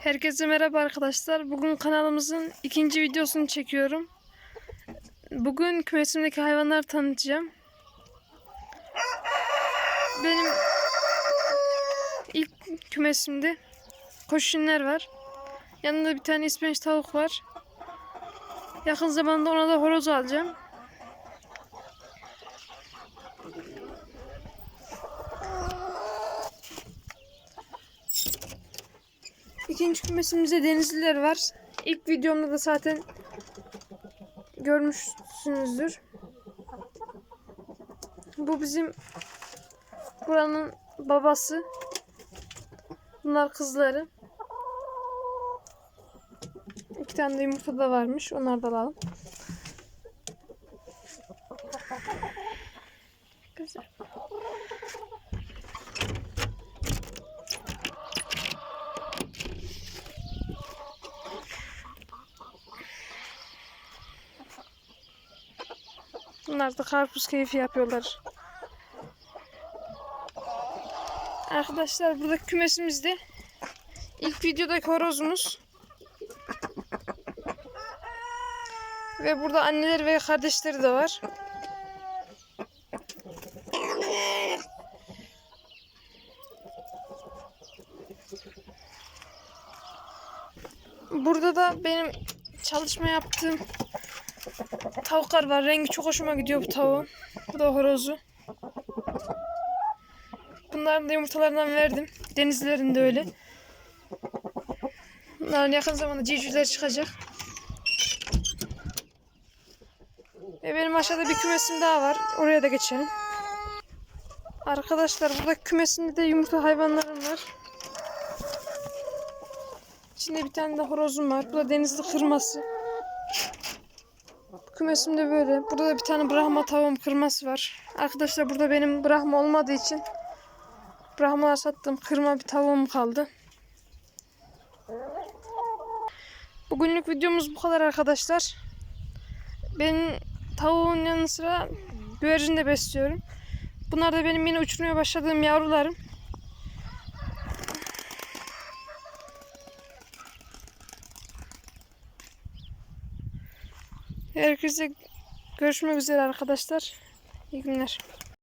Herkese merhaba arkadaşlar. Bugün kanalımızın ikinci videosunu çekiyorum. Bugün kümesimdeki hayvanları tanıtacağım. Benim ilk kümesimde koşunlar var. Yanında bir tane ispenç tavuk var. Yakın zamanda ona da horoz alacağım. İkinci kümesimizde denizliler var. İlk videomda da zaten görmüşsünüzdür. Bu bizim buranın babası. Bunlar kızları. İki tane de yumurta da varmış. Onları da alalım. Güzel. Bunlar da karpuz keyfi yapıyorlar. Arkadaşlar burada kümesimizde ilk videodaki horozumuz. Ve burada anneleri ve kardeşleri de var. Burada da benim çalışma yaptığım tavuklar var. Rengi çok hoşuma gidiyor bu tavuğun. Bu da horozu. Bunların da yumurtalarından verdim. Denizlerin de öyle. Bunların yakın zamanda civcivler çıkacak. Ve benim aşağıda bir kümesim daha var. Oraya da geçelim. Arkadaşlar burada kümesimde de yumurta hayvanlarım var. İçinde bir tane de horozum var. Bu da denizli kırması. Kümesim de böyle. Burada da bir tane Brahma tavuğum kırması var. Arkadaşlar burada benim Brahma olmadığı için Brahmalar sattım. Kırma bir tavuğum kaldı. Bugünlük videomuz bu kadar arkadaşlar. Ben tavuğun yanı sıra güvercin de besliyorum. Bunlar da benim yine uçurmaya başladığım yavrularım. Herkese görüşmek üzere arkadaşlar. İyi günler.